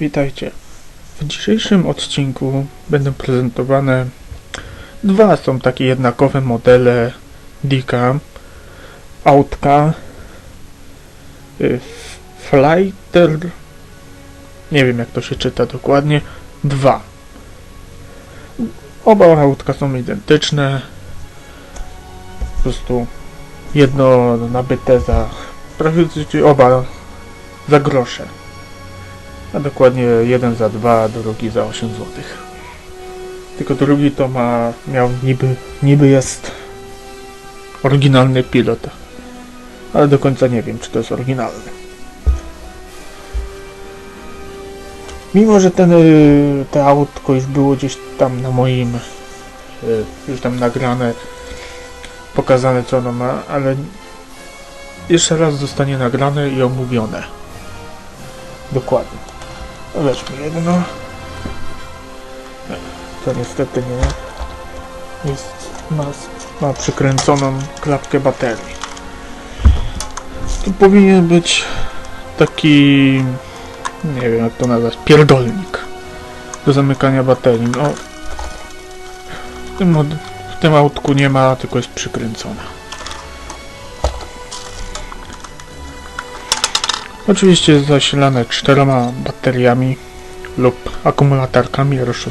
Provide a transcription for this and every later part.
Witajcie. W dzisiejszym odcinku będą prezentowane dwa są takie jednakowe modele Dika autka y, Flighter nie wiem jak to się czyta dokładnie dwa oba autka są identyczne po prostu jedno nabyte za prawie oba za grosze a dokładnie jeden za dwa, drugi za 8 zł. Tylko drugi to ma, miał niby, niby jest oryginalny pilot, ale do końca nie wiem, czy to jest oryginalny. Mimo, że ten, y, te autko już było gdzieś tam na moim, y, już tam nagrane, pokazane co ono ma, ale jeszcze raz zostanie nagrane i omówione. Dokładnie. Weźmy jedno. To niestety nie jest. Ma, ma przykręconą klapkę baterii. Tu powinien być taki. Nie wiem jak to nazwać. Pierdolnik. Do zamykania baterii. No. W tym, w tym autku nie ma, tylko jest przykręcona. Oczywiście zasilane czterema bateriami lub akumulatorkami R6.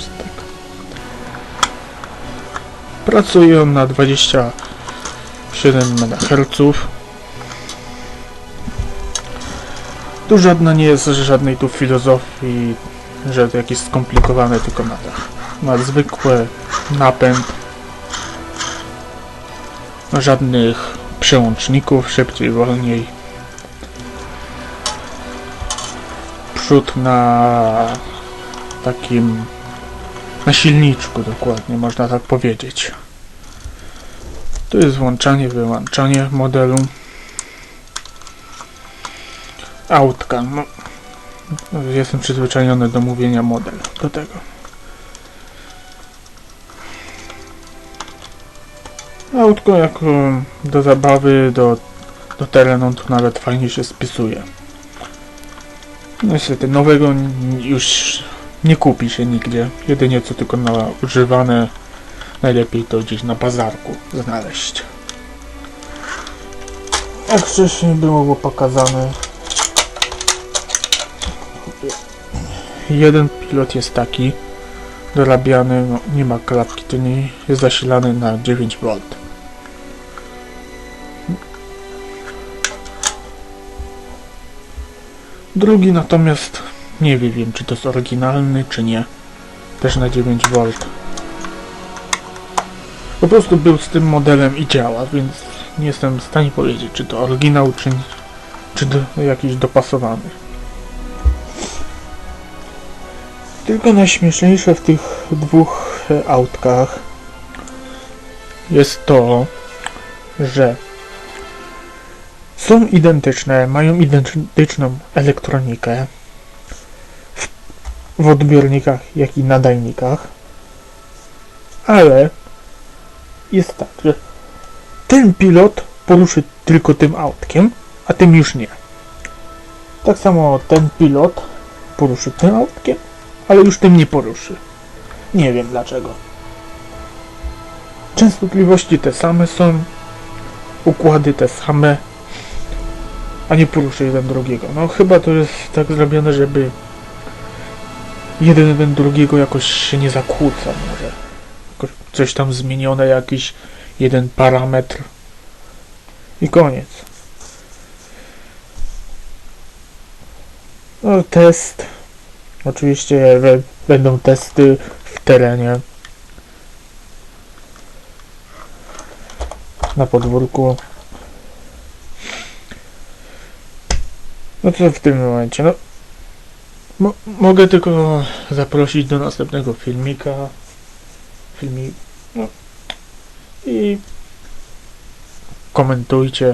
Pracuje on na 27 MHz. Tu żadna nie jest żadnej tu filozofii, że to jakieś skomplikowane, tylko ma, ma zwykły napęd. Żadnych przełączników, szybciej, wolniej. Przód na takim na silniczku dokładnie można tak powiedzieć. Tu jest włączanie, wyłączanie modelu. Autka. No, jestem przyzwyczajony do mówienia model do tego. Autko jako do zabawy do, do terenu to nawet fajnie się spisuje no Niestety, nowego już nie kupi się nigdzie. Jedynie co tylko na używane. Najlepiej to gdzieś na bazarku znaleźć. Jak wcześniej było pokazane. Jeden pilot jest taki dorabiany, no, nie ma klapki, to nie jest zasilany na 9V. Drugi natomiast nie wiem, czy to jest oryginalny, czy nie. Też na 9V. Po prostu był z tym modelem i działa, więc nie jestem w stanie powiedzieć, czy to oryginał, czy, czy do, jakiś dopasowany. Tylko najśmieszniejsze w tych dwóch e, autkach jest to, że są identyczne, mają identyczną elektronikę w, w odbiornikach, jak i nadajnikach, ale jest tak, że ten pilot poruszy tylko tym autkiem, a tym już nie. Tak samo ten pilot poruszy tym autkiem, ale już tym nie poruszy. Nie wiem dlaczego. Częstotliwości te same są, układy te same, a nie poruszy jeden drugiego. No chyba to jest tak zrobione, żeby jeden jeden drugiego jakoś się nie zakłóca może. Coś tam zmienione, jakiś jeden parametr i koniec. No test. Oczywiście będą testy w terenie. Na podwórku. No co w tym momencie? No, mo mogę tylko zaprosić do następnego filmika. Filmik. No. I komentujcie,